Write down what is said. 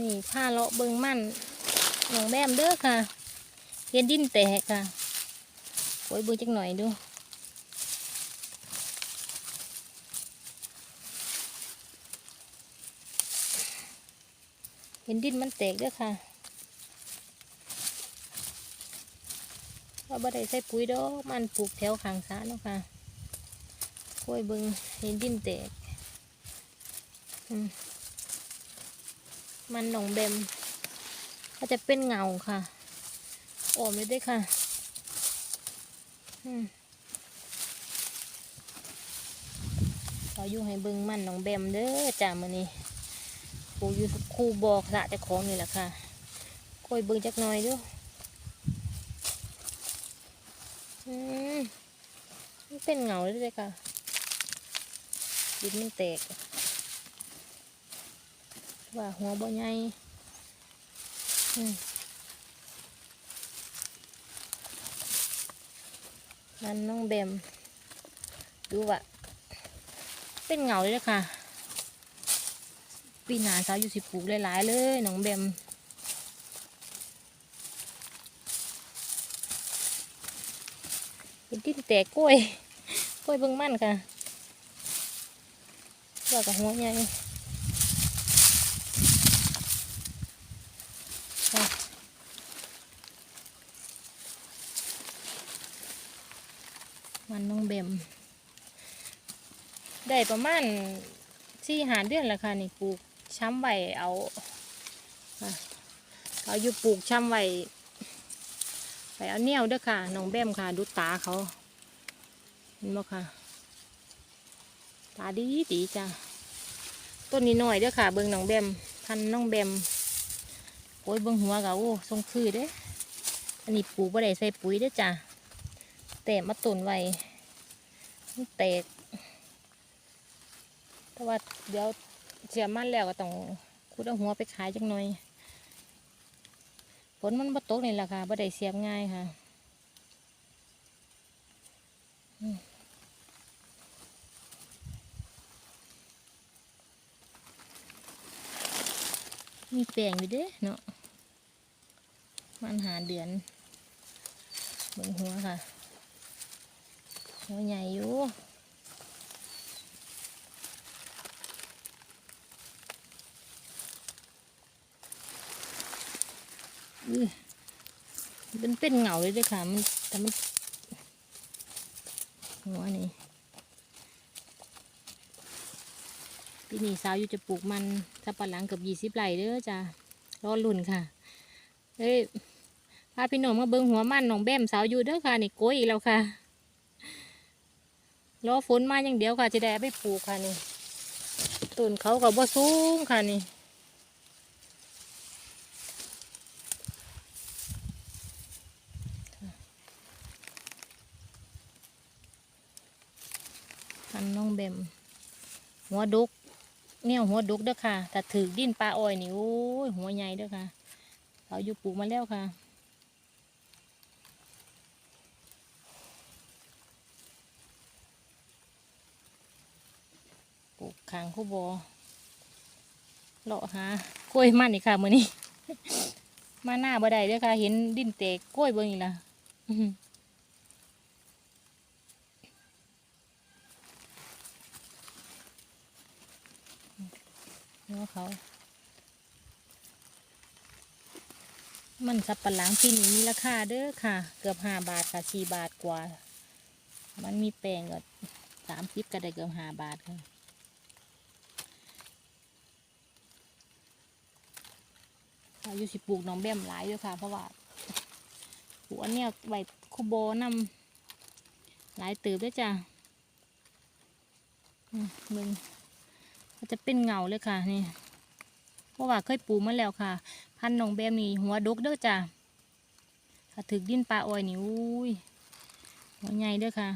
นี่ผ้าเลาะเบิงมั่นหนองแบมเด้อค่ะเห็นดินแตกค่ะโอ้ยเบิงจักหน่อยดูเห็นดินมันแตกเด้อค่ะว่าบ่ได้ใส่ปุ๋ยดอกมันปลูกแถวขางสระเนาะค่ะโอ้ยเบิงเห็นดินแตก อืม มันหนองแบมก็จะเป็นเงาค่ะออมเลยเด้ค่ะอืมเราอยู่ให้เบิงมันหนองแบมเด้อจ้ามือนี้ปูอยู่คู่บอกระเจะของนี่แหละค่ะคอยเบิ่งจักหน่อยดูอืมเป็นเหงาเลยเลยค่ะดินมันแตก ว่าหัวบ่ใหญ่นั่นน้องแบม ดูว่า เป็นเหงาเลยเลยค่ะ ปีหนาสาวอยู่สิปลูกหลายๆเลยน้องแบมเป็นที่แตกกล้วย กล้วยเบิ่งมั่นค่ะว่ากับหัวใหญ่ มันน้องแบมได้ประมาณสี่หาเดือนแล้วค่ะนี่ปลูกช้ำไว้เอาเอาอยู่ปลูกช้ำไว้ไปเอาเนี่ยวเด้อค่ะน้องแบมค่ะ ดูตาเขาเห็นบ่ค่ะตาดีดีจ้ะต้นนี้หน่อยเด้อค่ะ เบิ่งน้องแบมพันน้องแบมโอ้ยเบิ่งหัวเขาโอ้ทรงคือเด้ อันนี้ปลูกบ่ได้ใส่ปุ๋ยเด้อจ้ะ แต่มาต้นไว้มันแตก แต่ว่าเดี๋ยวเสียมันแล้วก็ต้องคุดเอาหัวไปขายจักหน่อยฝนมันบ่ตกนี่แหละค่ะบ่ได้เสียบง่ายค่ะมมีแปลงอยู่เด้เนาะมันหาเดือนเบิ่งหัวค่ะ หัวใหญ่อยู่มันเป็นเหงาเลยด้วยค่ะ มันแต่มันหัวนี่ปีนี้สาวอยู่จะปลูกมันถ้าปะหลังเกือบยี่สิบไร่เด้อจ้ะรอลุ่นค่ะเฮ้ยพาพี่น้องมาเบิ้งหัวมันน้องแบมสาวอยู่เด้อค่ะ นี่โกยอีกแล้วค่ะ รอฝนมาอย่างเดียวค่ะจะได้ไปปลูกค่ะนี่ต้นเขากับบ่สูงค่ะนี่พันน้องแบมหัวดุกเนี่ยหัวดุกเด้อค่ะถ้าถือดินปลาอ้อยนี่โอ้ยหัวใหญ่เด้อค่ะเขาอยู่ปลูกมาแล้วค่ะ ลูกขางคู่บอเลาะหากล้วยมันอีกค่ะมือนี้ มาหน้าบ่ได้เด้อค่ะ เห็นดินเตกกล้วยเบิ่งอีกละอื้อหือหัวเขา มันสับปะหลังปีนี้มีราคาเด้อค่ะ เกือบห้าบาทค่ะสี่บาทกว่า มันมีแปลงก็สามสิบก็ได้เกือบห้าบาทค่ะ อายุสิปลูกน้องแบมหลายด้วยค่ะ เพราะว่าปลูกอันเนี้ยไว้คูโบนำหลายตืบด้วยจ้ะมเบิ่งก็จะเป็นเงาเลยค่ะนี่เพราะว่าเคยปลูกมาแล้วค่ะ พันธุ์หนองแบมนี่หัวดกเด้อจ้ะถ้าถึกดินปลาอ้อยนี่อุ้ยหัวใหญ่เด้อค่ะ